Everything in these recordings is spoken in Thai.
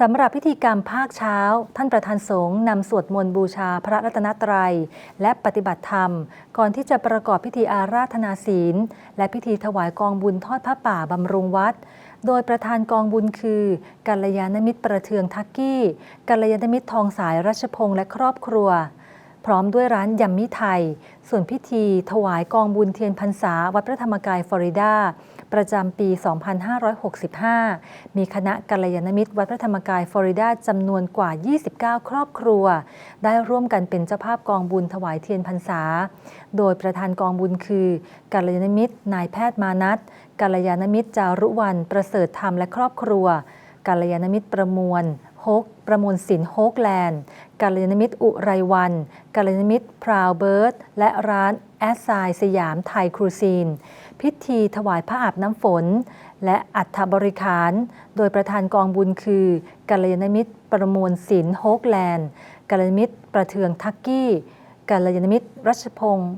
สำหรับพิธีกรรมภาคเช้า ท่านประธานสงฆ์นำสวดมนต์บูชาพระรัตนตรัย และปฏิบัติธรรม ก่อนที่จะประกอบพิธีอาราธนาศีล และพิธีถวายกองบุญทอดพระป่าบำรุงวัด โดยประธานกองบุญคือกัลยาณมิตรประเทืองทักกี้กัลยาณมิตรทองสายรัชพงษ์และครอบครัว พร้อมด้วยร้านยำมิไทย ส่วนพิธีถวายกองบุญเทียนพรรษาวัดพระธรรมกายฟลอริดา ประจำปี 2565 มีคณะกัลยาณมิตร วัดพระธรรมกายฟลอริดาจำนวนกว่า 29 ครอบครัว ได้ร่วมกันเป็นเจ้าภาพกองบุญถวายเทียนพรรษา โดยประธานกองบุญคือกัลยาณมิตร นายแพทย์มานัทกัลยาณมิตรจารุวรรณประเสริฐธรรมและครอบครัวกัลยาณมิตรประมวล ฮก ประมวลสินโฮกแลนด์กัลยาณมิตรอุไรวันกัลยาณมิตรพราวเบิร์ดและร้านแอสไซสยามไทยครูซีน พิธีถวายพระอาบน้ำฝน และอัฐบริขาร โดยประธานกองบุญคือกัลยาณมิตรประมวลสินโฮกแลนด์กัลยาณมิตรประเทืองทักกี้กัลยาณมิตรรัชพงศ์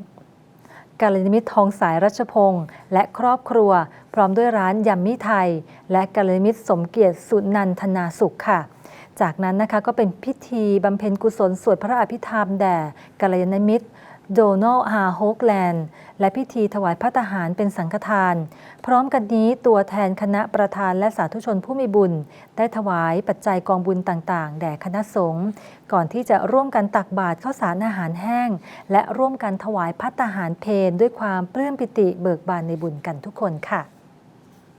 กาลยาณมิตรทองสายรัชพงศ์และครอบครัว พร้อมด้วยร้านยำมิไทย และกาลยาณมิตรสมเกียรติสุนันทนาสุขค่ะ จากนั้นนะคะก็เป็นพิธีบำเพ็ญกุศลสวดพระอภิธรรมแด่กาลยาณมิตรโดนัลฮาโฮกแลนด์ และพิธีถวายพระทหารเป็นสังฆทาน พร้อมกันนี้ตัวแทนคณะประธานและสาธุชนผู้มีบุญ ได้ถวายปัจจัยกองบุญต่างๆ แด่คณะสงฆ์ก่อนที่จะร่วมกันตักบาตรข้าวสารอาหารแห้ง และร่วมกันถวายพัตตาหารเพลด้วยความปลื้มปิติเบิกบานในบุญกันทุกคนค่ะ